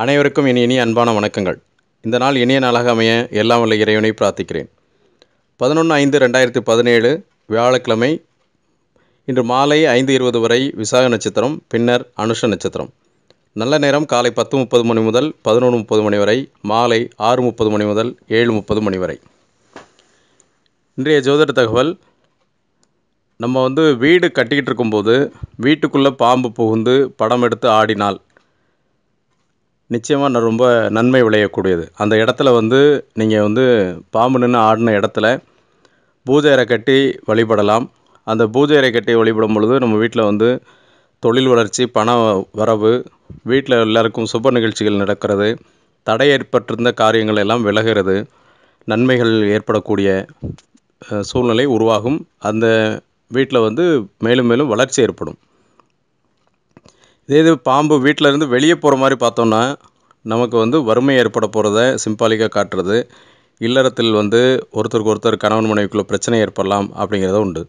அனைவருக்கும் இனி இனி அன்பான வணக்கங்கள். இந்த நாள் இனிய நாளாக அமைய எல்லாம் வல்ல இறைவனை பிரார்த்திக்கிறேன். பதினொன்று ஐந்து ரெண்டாயிரத்தி பதினேழு வியாழக்கிழமை இன்று மாலை ஐந்து இருபது வரை விசாக நட்சத்திரம் பின்னர் அனுஷ நட்சத்திரம். நல்ல நேரம் காலை பத்து முப்பது மணி முதல் பதினொன்று முப்பது மணி வரை மாலை ஆறு முப்பது மணி முதல் ஏழு முப்பது மணி வரை. இன்றைய ஜோதிட தகவல் நம்ம வந்து வீடு கட்டிக்கிட்டு இருக்கும்போது வீட்டுக்குள்ளே பாம்பு புகுந்து படம் எடுத்து ஆடினால் நிச்சயமாக நான் ரொம்ப நன்மை விளையக்கூடியது. அந்த இடத்துல வந்து நீங்கள் வந்து பாம்பு நின்று ஆடின இடத்துல பூஜை அறை கட்டி வழிபடலாம். அந்த பூஜை அறை கட்டி வழிபடும் பொழுது நம்ம வீட்டில் வந்து தொழில் வளர்ச்சி பண வரவு வீட்டில் எல்லாருக்கும் சுப நிகழ்ச்சிகள் நடக்கிறது தடை ஏற்பட்டிருந்த காரியங்கள் எல்லாம் விலகிறது நன்மைகள் ஏற்படக்கூடிய சூழ்நிலை உருவாகும். அந்த வீட்டில் வந்து மேலும் மேலும் வளர்ச்சி ஏற்படும். இதே இது பாம்பு வீட்டில் இருந்து வெளியே போகிற மாதிரி பார்த்தோம்னா நமக்கு வந்து வறுமை ஏற்பட போகிறத சிம்பாலிக்காக காட்டுறது. இல்லறத்தில் வந்து ஒருத்தருக்கு ஒருத்தர் கணவன் மனைவிக்குள்ள பிரச்சனை ஏற்படலாம் அப்படிங்கிறத உண்டு.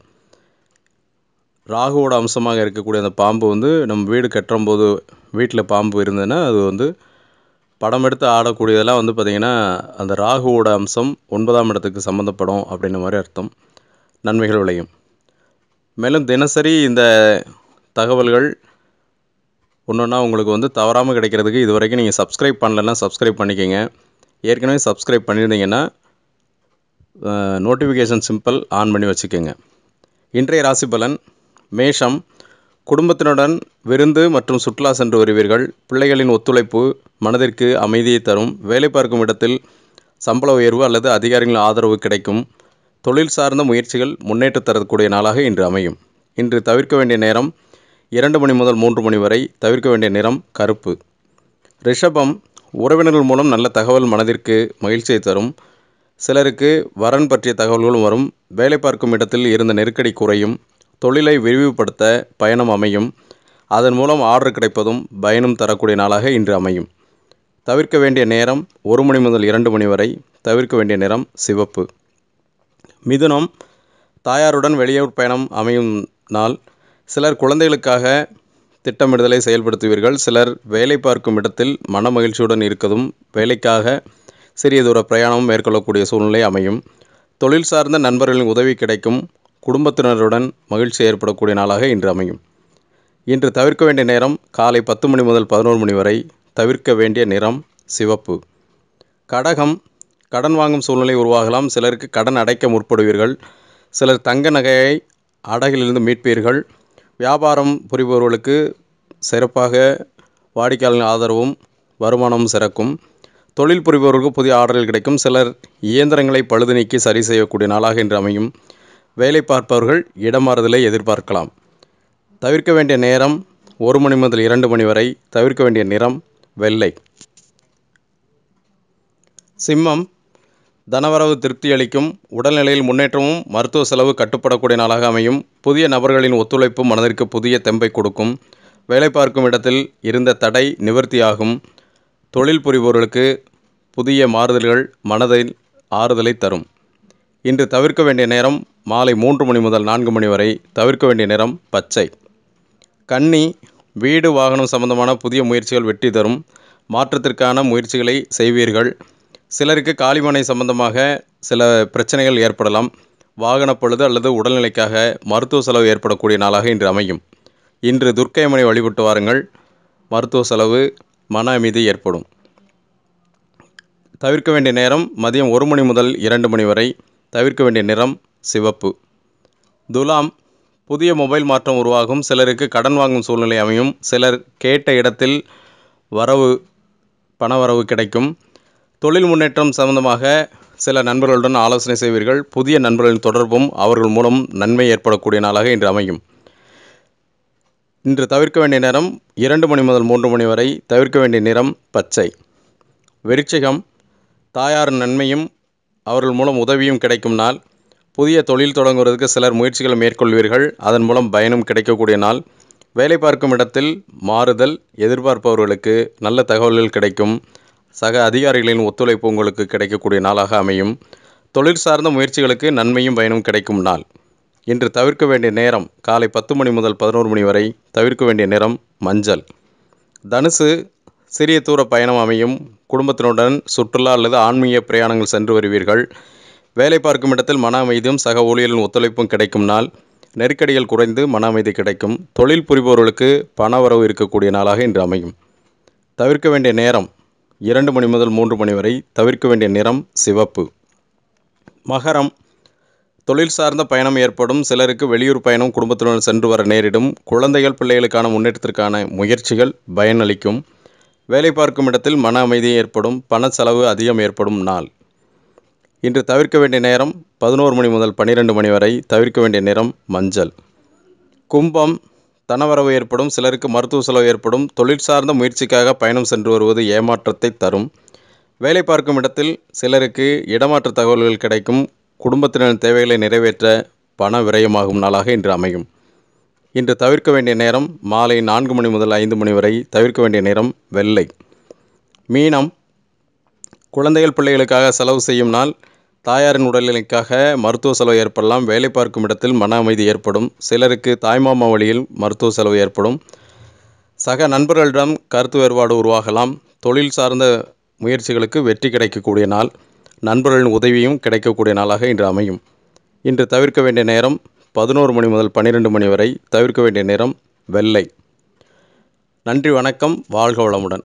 ராகுவோட அம்சமாக இருக்கக்கூடிய அந்த பாம்பு வந்து நம்ம வீடு கட்டும்போது வீட்டில் பாம்பு இருந்ததுன்னா அது வந்து படம் எடுத்து ஆடக்கூடியதெல்லாம் வந்து பார்த்திங்கன்னா அந்த ராகுவோட அம்சம் ஒன்பதாம் இடத்துக்கு சம்மந்தப்படும் அப்படின்ற மாதிரி அர்த்தம். நன்மைகள் விளையும். மேலும் தினசரி இந்த தகவல்கள் ஒன்றொன்னா உங்களுக்கு வந்து தவறாமல் கிடைக்கிறதுக்கு இது வரைக்கும் நீங்கள் சப்ஸ்கிரைப் பண்ணலன்னா சப்ஸ்கிரைப் பண்ணிக்கோங்க. ஏற்கனவே சப்ஸ்கிரைப் பண்ணியிருந்தீங்கன்னா நோட்டிஃபிகேஷன் சிம்பிள் ஆன் பண்ணி வச்சுக்கோங்க. இன்றைய ராசி பலன் மேஷம். குடும்பத்தினுடன் விருந்து மற்றும் சுற்றுலா சென்று வருவீர்கள். பிள்ளைகளின் ஒத்துழைப்பு மனதிற்கு அமைதியை தரும். வேலை பார்க்கும் இடத்தில் சம்பள உயர்வு அல்லது அதிகாரிகளின் ஆதரவு கிடைக்கும். தொழில் சார்ந்த முயற்சிகள் முன்னேற்றம் தரக்கூடிய நாளாக இன்று அமையும். இன்று தவிர்க்க வேண்டிய நேரம் இரண்டு மணி முதல் மூன்று மணி வரை தவிர்க்க வேண்டிய நிறம் கருப்பு. ரிஷபம் உறவினர்கள் மூலம் நல்ல தகவல் மனதிற்கு மகிழ்ச்சியை தரும். சிலருக்கு வரன் பற்றிய தகவல்களும் வரும். வேலை பார்க்கும் இடத்தில் இருந்த நெருக்கடி குறையும். தொழிலை விரிவுபடுத்த பயணம் அமையும். அதன் மூலம் ஆர்டர் கிடைப்பதும் பயனும் தரக்கூடிய நாளாக இன்று அமையும். தவிர்க்க வேண்டிய நேரம் ஒரு மணி முதல் இரண்டு மணி வரை தவிர்க்க வேண்டிய நிறம் சிவப்பு. மிதுனம் தாயாருடன் வெளியூர் பயணம் அமையும் நாள் சிலர் குழந்தைகளுக்காக திட்டமிடுதலை செயல்படுத்துவீர்கள் சிலர் வேலை பார்க்கும் இடத்தில் மன மகிழ்ச்சியுடன் இருக்கதும் வேலைக்காக சிறிய தூர பிரயாணம் மேற்கொள்ளக்கூடிய சூழ்நிலை அமையும். தொழில் சார்ந்த நண்பர்களின் உதவி கிடைக்கும் குடும்பத்தினருடன் மகிழ்ச்சி ஏற்படக்கூடிய நாளாக இன்று அமையும். இன்று தவிர்க்க வேண்டிய நேரம் காலை பத்து மணி முதல் பதினோரு மணி வரை தவிர்க்க வேண்டிய நிறம் சிவப்பு. கடகம் கடன் வாங்கும் சூழ்நிலை உருவாகலாம். சிலருக்கு கடன் அடைக்க முற்படுவீர்கள். சிலர் தங்க நகையை அடகிலிருந்து மீட்பீர்கள். வியாபாரம் புரிபவர்களுக்கு சிறப்பாக வாடிக்கையாளர்கள் ஆதரவும் வருமானமும் சிறக்கும். தொழில் புரிபவர்களுக்கு புதிய ஆர்டர்கள் கிடைக்கும். சிலர் இயந்திரங்களை பழுது நீக்கி சரி செய்யக்கூடிய நாளாக இன்று அமையும். வேலை பார்ப்பவர்கள் இடமாறுதலை எதிர்பார்க்கலாம். தவிர்க்க வேண்டிய நேரம் ஒரு மணி முதல் இரண்டு மணி வரை தவிர்க்க வேண்டிய நிறம் வெள்ளை. சிம்மம் தனவரவு திருப்தி அளிக்கும் உடல்நிலையில் முன்னேற்றமும் மருத்துவ செலவு கட்டுப்படக்கூடிய நாளாக அமையும். புதிய நபர்களின் ஒத்துழைப்பு மனதிற்கு புதிய தெம்பை கொடுக்கும். வேலை பார்க்கும் இடத்தில் இருந்த தடை நிவர்த்தியாகும். தொழில் புரிபவர்களுக்கு புதிய மாறுதல்கள் மனதில் ஆறுதலை தரும். இன்று தவிர்க்க வேண்டிய நேரம் மாலை மூன்று மணி முதல் நான்கு மணி வரை தவிர்க்க வேண்டிய நேரம் பச்சை. கன்னி வீடு வாகனம் சம்பந்தமான புதிய முயற்சிகள் வெற்றி தரும். மாற்றத்திற்கான முயற்சிகளை செய்வீர்கள். சிலருக்கு காலிமனை சம்பந்தமாக சில பிரச்சனைகள் ஏற்படலாம். வாகன பொழுது அல்லது உடல்நிலைக்காக மருத்துவ செலவு ஏற்படக்கூடிய நாளாக இன்று அமையும். இன்று துர்க்கையம்மனை வழிபட்டு வாருங்கள். மருத்துவ செலவு மன அமைதி ஏற்படும். தவிர்க்க வேண்டிய நேரம் மதியம் ஒரு மணி முதல் இரண்டு மணி வரை தவிர்க்க வேண்டிய நிறம் சிவப்பு. துலாம் புதிய மொபைல் மாற்றம் உருவாகும். சிலருக்கு கடன் வாங்கும் சூழ்நிலை அமையும். சிலர் கேட்ட இடத்தில் வரவு பணவரவு கிடைக்கும். தொழில் முன்னேற்றம் சம்பந்தமாக சில நண்பர்களுடன் ஆலோசனை செய்வீர்கள். புதிய நண்பர்களின் தொடர்பும் அவர்கள் மூலம் நன்மை ஏற்படக்கூடிய நாளாக இன்று அமையும். இன்று தவிர்க்க வேண்டிய நேரம் இரண்டு மணி முதல் மூன்று மணி வரை தவிர்க்க வேண்டிய நிறம் பச்சை. விருச்சிகம் தாயார் நன்மையும் அவர்கள் மூலம் உதவியும் கிடைக்கும் நாள். புதிய தொழில் தொடங்குவதற்கு சிலர் முயற்சிகளை மேற்கொள்வீர்கள். அதன் மூலம் பயனும் கிடைக்கக்கூடிய நாள். வேலை பார்க்கும் இடத்தில் மாறுதல் எதிர்பார்ப்பவர்களுக்கு நல்ல தகவல்கள் கிடைக்கும். சக அதிகாரிகளின் ஒத்துழைப்பு உங்களுக்கு கிடைக்கக்கூடிய நாளாக அமையும். தொழில் சார்ந்த முயற்சிகளுக்கு நன்மையும் பயனும் கிடைக்கும் நாள். இன்று தவிர்க்க வேண்டிய நேரம் காலை பத்து மணி முதல் பதினோரு மணி வரை தவிர்க்க வேண்டிய நிறம் மஞ்சள். தனுசு சிறிய தூர பயணம் அமையும். குடும்பத்தினுடன் சுற்றுலா அல்லது ஆன்மீக பிரயாணங்கள் சென்று வருவீர்கள். வேலை பார்க்கும் இடத்தில் மன அமைதியும் சக ஊழியர்களின் ஒத்துழைப்பும் கிடைக்கும் நாள். நெருக்கடிகள் குறைந்து மன அமைதி கிடைக்கும். தொழில் புரிபவர்களுக்கு பண வரவு இருக்கக்கூடிய நாளாக இன்று அமையும். தவிர்க்க வேண்டிய நேரம் இரண்டு மணி முதல் மூன்று மணி வரை தவிர்க்க வேண்டிய நிறம் சிவப்பு. மகரம். தொழில் சார்ந்த பயணம் ஏற்படும். சிலருக்கு வெளியூர் பயணம் குடும்பத்துடன் சென்று வர நேரிடும். குழந்தைகள் பிள்ளைகளுக்கான முன்னேற்றத்திற்கான முயற்சிகள் பயனளிக்கும். வேலை பார்க்கும் இடத்தில் மன அமைதி ஏற்படும். பண செலவு அதிகம் ஏற்படும் நாள். இன்று தவிர்க்க வேண்டிய நேரம் பதினோரு மணி முதல் பன்னிரெண்டு மணி வரை தவிர்க்க வேண்டிய நிறம் மஞ்சள். கும்பம். தனவரவு ஏற்படும் சிலருக்கு மருத்துவ செலவு ஏற்படும் தொழில் சார்ந்த முயற்சிக்காக பயணம் சென்று வருவது ஏமாற்றத்தை தரும். வேலை பார்க்கும் இடத்தில் சிலருக்கு இடமாற்ற தகவல்கள் கிடைக்கும். குடும்பத்தினரின் தேவைகளை நிறைவேற்ற பண விரயமாகும் நாளாக இன்று அமையும். இன்று தவிர்க்க வேண்டிய நேரம் மாலை நான்கு மணி முதல் ஐந்து மணி வரை தவிர்க்க வேண்டிய நேரம் வெள்ளை. மீனம் குழந்தைகள் பிள்ளைகளுக்காக செலவு செய்யும் நாள் தாயாரின் உடல்நிலைக்காக மருத்துவ செலவு ஏற்படலாம். வேலை பார்க்கும் இடத்தில் மன அமைதி ஏற்படும். சிலருக்கு தாய்மாமா வழியில் மருத்துவ செலவு ஏற்படும். சக நண்பர்களிடம் கருத்து வேறுபாடு உருவாகலாம். தொழில் சார்ந்த முயற்சிகளுக்கு வெற்றி கிடைக்கக்கூடிய நாள். நண்பர்களின் உதவியும் கிடைக்கக்கூடிய நாளாக இன்று அமையும். இன்று தவிர்க்க வேண்டிய நேரம் பதினோரு மணி முதல் பன்னிரெண்டு மணி வரை தவிர்க்க வேண்டிய நேரம் வெள்ளை. நன்றி வணக்கம். வாழ்க வளமுடன்.